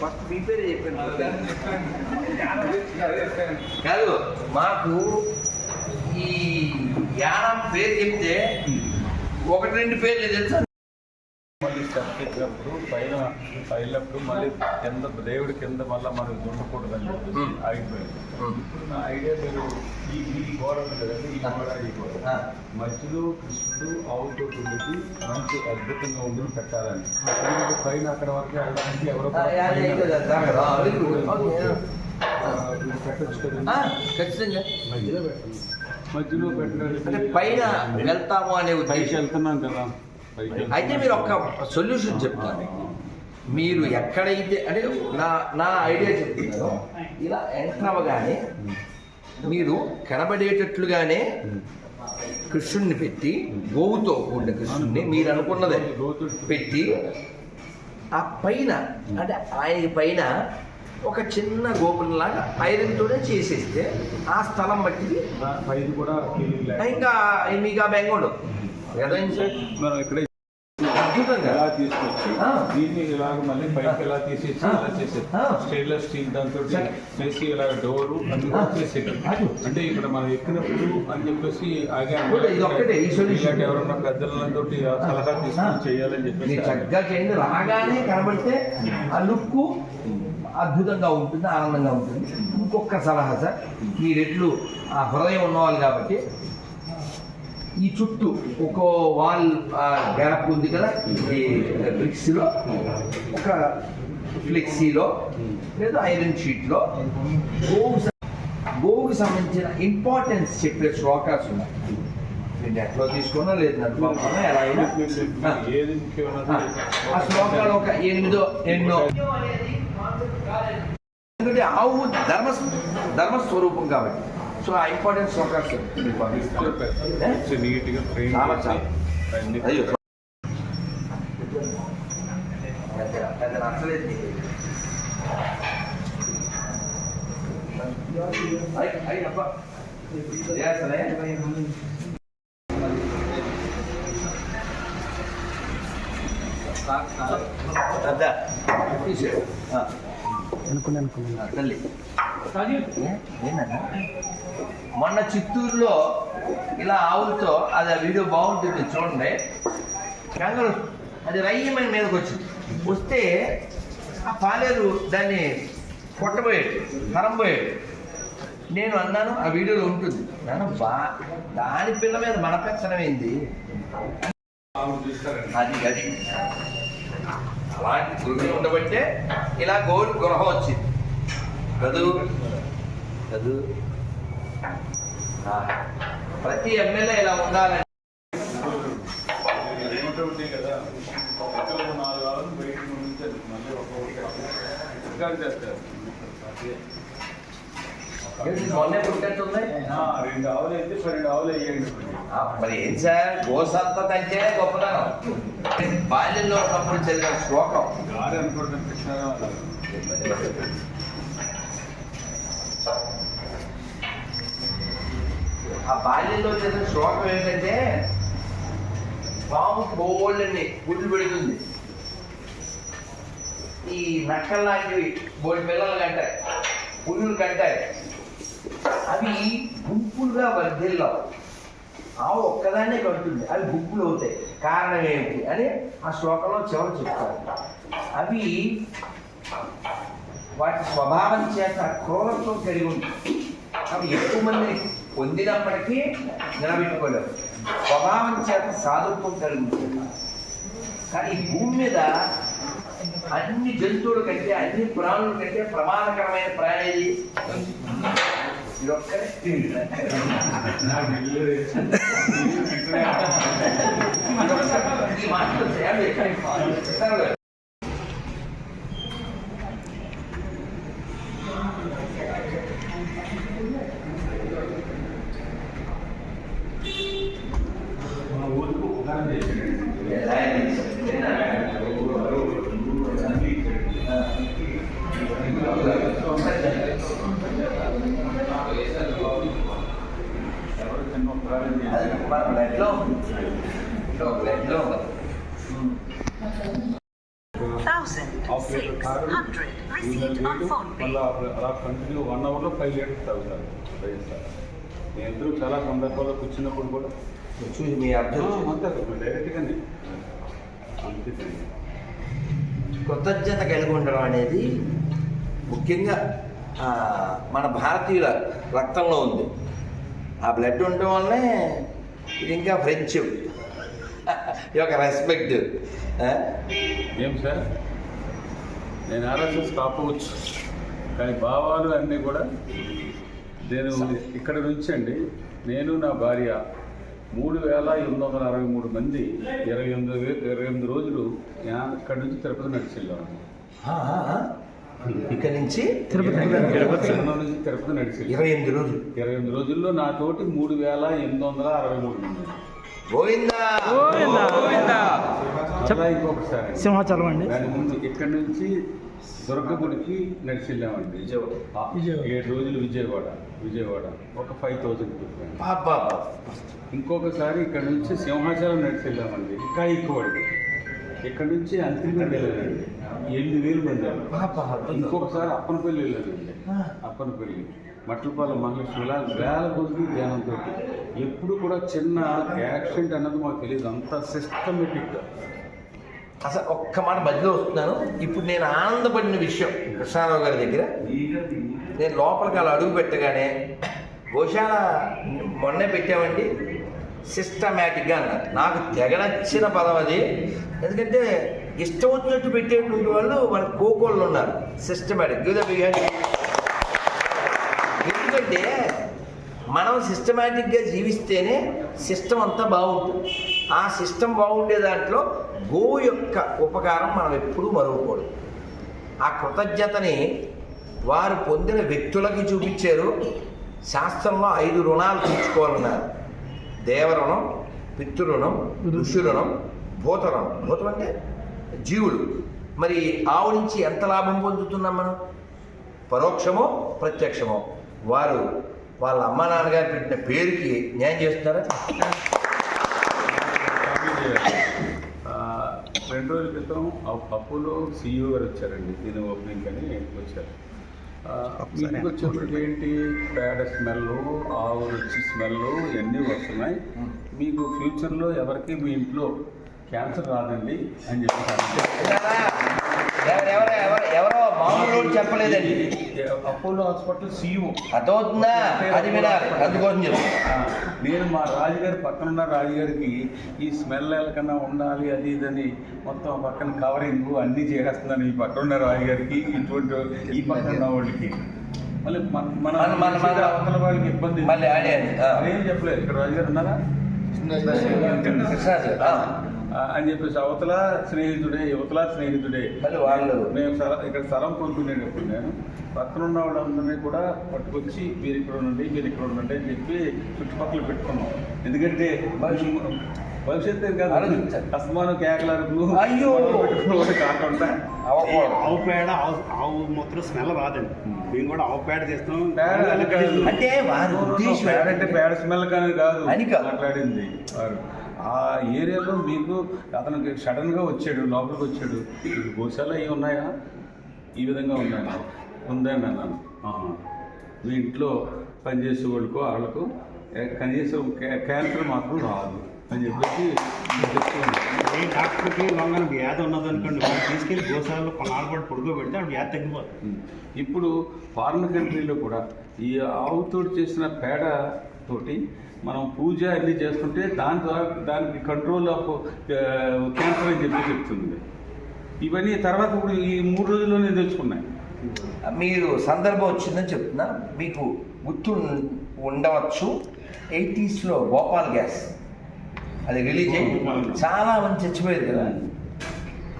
First మీ పేరు చెప్పాను కాదు మాకు ఈ యానం పేరు చెప్తే ఒకటి రెండు పేర్లు తెలుసా పైన పైనప్పుడు మళ్ళీ కింద దేవుడి కింద మళ్ళీ మనకి Hmm. ఆగిపోయింది ఇప్పుడు నా ఐడియా మీరు ఈ ఈ గోడ ఉంది కదండి ఈ గోడ ఈ గోడ. మధ్యలో కృష్ణుడు ఆవుతో ఉండి మంచి అద్భుతంగా ఉండి పెట్టాలని. ఎందుకంటే పైన అక్కడ వరకు వెళ్ళడానికి ఎవరో పెట్టొచ్చు ఖచ్చితంగా. మధ్యలో పెట్టండి. మధ్యలో పెట్టడానికి పైన వెళ్తాము అనే ఉద్దేశం. వెళ్తున్నాం కదా. అయితే మీరు ఒక్క సొల్యూషన్ చెప్తాను. మీరు ఎక్కడైతే అంటే నా నా ఐడియా చెప్తున్నాను. ఇలా ఎంటర్ అవ్వగానే మీరు కనబడేటట్లుగానే కృష్ణుడిని పెట్టి గోవుతో కూడిన కృష్ణుడిని మీరు అనుకున్నదే పెట్టి ఆ పైన అంటే ఆయన పైన ఒక చిన్న గోపురంలాగా ఐరన్తోనే చేసేస్తే ఆ స్థలం బట్టి. ఇంకా మీకు ఆ బెంగ ఉండదు కదా మనం ఇక్కడ అద్భుతంగా ఎలా తీసుకొచ్చి ఆ. దీన్ని ఇలాగ మళ్ళీ పైకి తీసేసి. ఇలా చేసేది ఆ. స్టెయిన్లెస్ స్టీల్ దాంతో సరే. చేసి ఇలా డోరు అన్ని ఆ. చేసేది అది. అంటే ఇక్కడ మనం ఎక్కినప్పుడు అని చెప్పేసి ఆగాము ఎవరన్నా పెద్దలతో సలహా తీసుకుని చేయాలని చెప్పేసి మీరు చక్కగా చేయండి రాగానే కనబడితే ఆ లుక్ అద్భుతంగా ఉంటుంది ఆనందంగా ఉంటుంది ఇంకొక సలహా సార్ మీరు ఎట్లు ఆ హృదయం ఉన్నవాళ్ళు కాబట్టి ఈ చుట్టూ ఒక వాల్ గ్యాప్ ఉంది కదా ఈ బ్రిక్స్లో ఒక ఫ్లెక్సీలో లేదా ఐరన్ షీట్లో. గోవు గోవుకి సంబంధించిన ఇంపార్టెన్స్ చెప్పే శ్లోకాస్ ఉన్నాయి. మీరు నెట్లో తీసుకున్నా లేదు నన్ను పంపనా ఎలా అయినా. ఆ. ఆ శ్లోకాలు ఒక ఎనిమిదో ఎన్నో. ఎందుకంటే ఆవు ధర్మ ధర్మస్వరూపం కాబట్టి. సో ఆ నీట్గా ఫ్రేమ్ చాలా చాలా. అయ్యో నచ్చలేదు నీకు. అయ్, అయ్, అబ్బా. తీసేయ్. ఆ. ఆ, తల్లి? మొన్న చిత్తూరులో ఇలా ఆవులతో అది ఆ వీడియో బాగుంటుంది చూడండి. కంగారు అది రయ్యమని మీదకి వచ్చింది వస్తే ఆ పాలేరు దాన్ని కొట్టబోయాడు హరంబోయాడు నేను అన్నాను ఆ వీడియోలో ఉంటుంది. నాన్న బా దాని పిల్ల మీద మన పెంచడం ఏంది? ఆవును చూస్తారండి. అది గది అలాంటి గృహం ఉండబట్టే ఇలా గోల్ గృహ వచ్చింది. ఆ, ప్రతి ఎమ్మెల్యే ఇలా ఉండాలని. ఆవులు రెండు అయితే పన్నెండు మరి ఏం సార్? గోసంత తంటే గొప్పతనం. బాల్యంలో ఉన్నప్పుడు చదివిన శ్లోకం గారి కృష్ణారావు ఆ బాల్యంలో చేసిన శ్లోకం ఏంటంటే పాము బోళ్ళని గుడ్లు పెడుతుంది. ఈ నక్కలు లాంటివి బోడి పిల్లలు కంటాయి పుల్లులు కంటాయి. అవి గుంపులుగా వర్ధిల్లవు. ఆవు ఒక్కదాన్నే కంటుంది అవి గుంపులు అవుతాయి. కారణం ఏమిటి అని ఆ శ్లోకంలో చివరి చెప్తారు. అవి వాటి స్వభావం చేత క్రూరత్వం కలిగి ఉంటుంది అవి ఎక్కువ మందిని పొందినప్పటికీ నిలబెట్టుకోలేవు స్వభావం చేత సాధుత్వం కలిగి కానీ ఈ భూమి మీద అన్ని జంతువుల కంటే అన్ని ప్రాణుల కంటే ప్రమాదకరమైన ప్రాణి ఏది? ఇది మాటలు చేయాలి ఎక్కడ మా ఊరికి ఉపకారం చేశాడు. ఎవరు చిన్న ఉపకారం అది చేశారు. మన బ్లడ్లో బ్లడ్లో అలా కంటిన్యూ వన్ అవర్లో ఫైవ్ లీటర్స్ తాగుతారు వైఎస్ఆర్ నేను ఎదురు చాలా సందర్భాల్లో కూర్చున్నప్పుడు కూడా చూసి మీ అర్థం అంతే డైరెక్ట్గానే అంతే కృతజ్ఞత కలిగి ఉండడం అనేది ముఖ్యంగా మన భారతీయుల రక్తంలో ఉంది. ఆ బ్లడ్ ఉండడం వల్లనే ఇది ఇంకా ఫ్రెండ్షిప్ ఇది ఒక రెస్పెక్ట్ ఏం సార్? నేను ఆర్ఎస్ఎస్ కాపవచ్చు కానీ భావాలు అన్నీ కూడా నేను ఇక్కడ నుంచి అండి నేను నా భార్య మూడు వేల ఎనిమిది వందల అరవై మూడు మంది ఇరవై ఎనిమిది ఇరవై ఎనిమిది రోజులు ఇక్కడ నుంచి తిరుపతి నడిచి వెళ్ళాము ఇక్కడి నుంచి తిరుపతి నుంచి తిరుపతి నడిచి. ఇరవై ఎనిమిది రోజులు. ఇరవై ఎనిమిది రోజుల్లో నాతోటి మూడు వేల ఎనిమిది వందల అరవై మూడు మంది. ఇంకొకసారి. సింహాచలం అండి. దాని ముందు ఇక్కడ నుంచి దుర్గగుడికి నడిచి వెళ్ళామండి. ఆ, ఏడు రోజులు విజయవాడ. విజయవాడ. ఒక ఫైవ్ థౌజండ్ ఇంకొకసారి ఇక్కడ నుంచి సింహాచలం నడిచి వెళ్ళామండి. ఇంకా ఎక్కువ ఇక్కడ నుంచి అంతిమంగా వెళ్ళాలండి ఎనిమిది వేలు మంది ఇంకొకసారి అప్పనపల్లి వెళ్ళానండి అప్పనపల్లి. మట్లపాలెం మహాలక్ష్మి ఇలా వేల కొద్ది ధ్యానంతో. ఎప్పుడు కూడా చిన్న యాక్సిడెంట్ అన్నది మాకు తెలియదు. అంత సిస్టమేటిక్గా అసలు ఒక్క మాట మధ్యలో వస్తున్నాను. ఇప్పుడు నేను ఆనందపడిన విషయం కృష్ణారావు గారి దగ్గర. నేను లోపలికి అలా అడుగు పెట్టగానే గోశాల మొన్నే పెట్టామండి. సిస్టమేటిక్గా అన్నారు. నాకు తెగ నచ్చిన పదం అది. ఎందుకంటే ఇష్టం వచ్చినట్టు పెట్టేటువంటి వాళ్ళు మన కోకోళ్ళు ఉన్నారు. సిస్టమేటిక్ గివ్ ద బిగ్ ఎందుకంటే మనం సిస్టమేటిక్గా జీవిస్తేనే సిస్టమ్ అంతా బాగుంటుంది. ఆ సిస్టమ్ బాగుండే దాంట్లో గో యొక్క ఉపకారం మనం ఎప్పుడూ మరవకూడదు. ఆ కృతజ్ఞతని వారు పొందిన వ్యక్తులకి చూపించారు. శాస్త్రంలో ఐదు రుణాలు తీర్చుకోవాలన్నారు. దేవరుణం పితృరుణం ఋషురుణం భూతరుణం. భూతం అంటే జీవులు మరి ఆవు నుంచి ఎంత లాభం పొందుతున్నాం మనం? పరోక్షమో ప్రత్యక్షమో? వారు వాళ్ళ అమ్మ నాన్నగారు పెట్టిన పేరుకి న్యాయం చేస్తున్నారా? ఆ, రెండు రోజుల క్రితం అప్- అపోలో సీఈఓ గారు వచ్చారండి. దీని ఓపెనింగ్ అని వచ్చారు. ఆ, ఇంటికి వచ్చేప్పటికి ఏంటి? పేడ స్మెల్ ఆవు రుచి స్మెల్ ఇవన్నీ వస్తున్నాయి. మీకు ఫ్యూచర్లో ఎవరికి మీ ఇంట్లో క్యాన్సర్ రాదండి అని చెప్పారు ఎవరో ఎవరో మామూలు చెప్పలేదండి. Apollo hospital CEO. అర్థమవుతుందా? అది అందుకోసం నేను మా రాజుగారి పక్కన ఉన్న రాజుగారికి ఈ స్మెల్ ఎలకన్నా ఉండాలి అది ఇదని మొత్తం పక్కన కవరింగ్ అన్నీ చేసేస్తున్నాను ఈ పక్కన ఉన్న రాజుగారికి ఇటువంటి ఈ పక్కన ఉన్న వాళ్ళకి. మళ్ళీ మన మన మన- మన- మన- అవతల వాళ్ళకి ఇబ్బంది. మళ్ళీ. అదేం చెప్పలేదు. ఇక్కడ రాజుగారు ఉన్నారా. ఆ, అని చెప్పేసి అవతల స్నేహితుడే యువతల స్నేహితుడే. వాళ్ళు మేము స్థలం ఇక్కడ స్థలం కొనుక్కునేటప్పుడు నేను. పక్కన ఉన్న వాళ్ళందరినీ కూడా పట్టుకొచ్చి మీరు ఇక్కడ ఉండండి మీరు ఇక్కడ ఉండండి అని చెప్పి చుట్టుపక్కల పెట్టుకున్నాం. ఎందుకంటే భవిష్యత్తు భవిష్యత్తు కాదు. అస్మాను కేకలకు అయ్యో. పెట్టుకున్నవాడు కాకుండా ఆవు పేడ ఆవు ఆవు మూత్రం స్మెల్ రాదండి. మేము కూడా ఆవు పేడ చేస్తాం. అంటే వారి పేడ అంటే పేడ స్మెల్ కానీ కాదు. అని. మాట్లాడింది వారు. ఆ ఏరియాలో మీకు అతనికి సడన్గా వచ్చాడు లోపలికి వచ్చాడు. "మీకు గోశాల అవి ఉన్నాయా? ఈ విధంగా ఉన్నాయా? ఉందండి అన్నాను. "ఆహా. మీ ఇంట్లో పనిచేసే వాళ్ళకు వాళ్ళకు కనీసం క్యా- క్యాన్సర్ మాత్రం రాదు అని చెప్పేసి చెప్తుంది ఏ డాక్టర్కి లొంగన వ్యాధి ఉన్నదనుకోండి వాళ్ళు తీసుకెళ్ళి గోశాలలో కొన్నాళ్ళు కూడా పడుకోబెడితే ఆ వ్యాధి తగ్గిపోతుంది ఇప్పుడు ఫారిన్ కంట్రీలో కూడా ఈ ఆవుతో చేసిన పేడ తోటి మనం పూజ అన్ని చేస్తుంటే దాని ద్వారా దానికి కంట్రోల్ ఆఫ్ క్యాన్సర్ అని చెప్పి చెప్తుంది. ఇవన్నీ తర్వాత ఇప్పుడు ఈ మూడు రోజుల్లో నేను తెలుసుకున్నాయి. మీరు సందర్భం వచ్చిందని చెప్తున్నా మీకు గుర్తు ఉండవచ్చు ఎయిటీస్లో భోపాల్ గ్యాస్. అది రిలీజ్ అయ్యి చాలా మంది చచ్చిపోయారు కదా.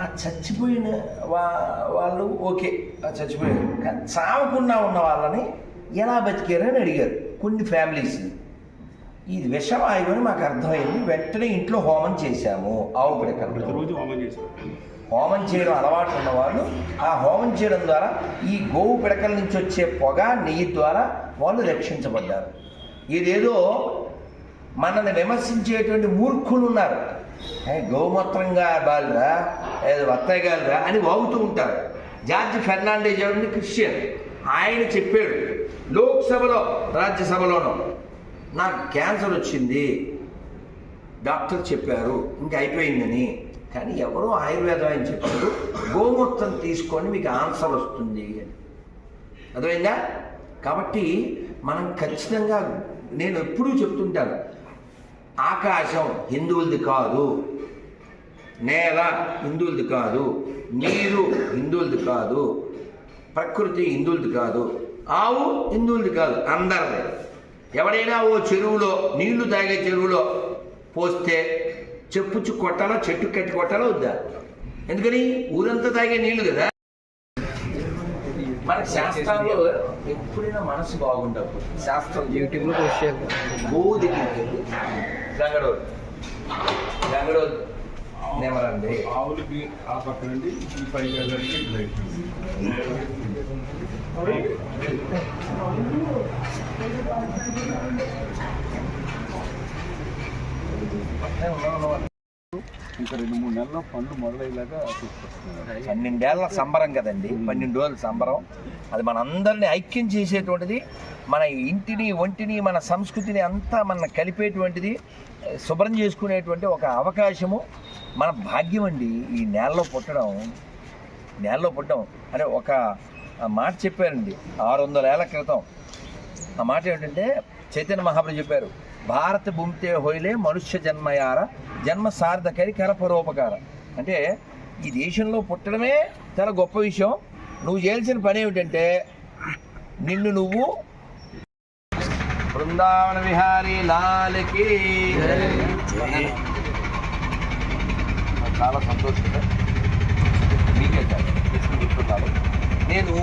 ఆ చచ్చిపోయిన వా వాళ్ళు ఓకే ఆ చచ్చిపోయారు. కానీ చావకుండా ఉన్న వాళ్ళని ఎలా బతికారు అని అడిగారు. కొన్ని ఫ్యామిలీస్ని ఇది విషవాయువు అని మాకు అర్థమైంది. వెంటనే ఇంట్లో హోమం చేశాము. ఆవు చేస్తాం హోమం చేయడం అలవాటు ఉన్నవాళ్ళు ఆ హోమం చేయడం ద్వారా ఈ గోవు పిడకల నుంచి వచ్చే పొగ నెయ్యి ద్వారా వాళ్ళు రక్షించబడ్డారు. ఇదేదో మనల్ని విమర్శించేటువంటి మూర్ఖులు ఉన్నారు. గోమూత్రంగా బాలురా ఏదో వత్తయ్య అని వాగుతూ ఉంటారు. జార్జ్ ఫెర్నాండేజ్ ఎవరిని క్రిస్టియన్. ఆయన చెప్పాడు లోక్సభలో రాజ్యసభలోనూ నాకు క్యాన్సర్ వచ్చింది. డాక్టర్ చెప్పారు ఇంకా అయిపోయిందని. కానీ ఎవరో ఆయుర్వేదం అని చెప్పారు గోమూత్రం తీసుకొని మీకు ఆన్సర్ వస్తుంది అని. అర్థమైందా? కాబట్టి మనం ఖచ్చితంగా నేను ఎప్పుడూ చెప్తుంటాను ఆకాశం హిందువులది కాదు. నేల హిందువులది కాదు. నీరు హిందువులది కాదు. ప్రకృతి హిందువులది కాదు. ఆవు హిందువులది కాదు. అందరిది. ఎవడైనా ఓ చెరువులో నీళ్ళు తాగే చెరువులో పోస్తే చెప్పుచ్చు కొట్టాలా చెట్టు కట్టి కొట్టాలా వద్దా? ఎందుకని? ఊరంతా తాగే నీళ్ళు కదా. మన శాస్త్రాల్లో ఎప్పుడైనా మనసు బాగుండవు శాస్త్రం యూట్యూబ్లో చేయాలి. గోవు దగ్గరికి వెళ్ళి గంగడోలు గంగడోలు నెమరండి ఆవులకి ఆ పక్క నుండి ఈ పై గదికి లైట్ ఇంకా రెండు మూడు నెలల్లో పండ్లు మొదలయ్యేలాగా తీసుకొస్తున్నారు పన్నెండేళ్ళ సంబరం కదండి. పన్నెండు రోజుల సంబరం. అది మనందరిని ఐక్యం చేసేటువంటిది మన ఇంటిని ఒంటిని మన సంస్కృతిని అంతా మన కలిపేటువంటిది శుభ్రం చేసుకునేటువంటి ఒక అవకాశము మన భాగ్యం అండి. ఈ నేలలో పుట్టడం నేలలో పుట్టడం. అనే ఒక మాట చెప్పారండి ఆరు వందల ఏళ్ళ క్రితం. ఆ మాట ఏమిటంటే చైతన్య మహాప్రభు చెప్పారు భారత భూమితే హోయిలే మనుష్య జన్మయార జన్మ సార్థకరి కరపరోపకార అంటే ఈ దేశంలో పుట్టడమే చాలా గొప్ప విషయం. నువ్వు చేయాల్సిన పని ఏమిటంటే నిన్ను నువ్వు బృందావన విహారీ లాల్కి చాలా సంతోషంగా మీకే కాదు, నేను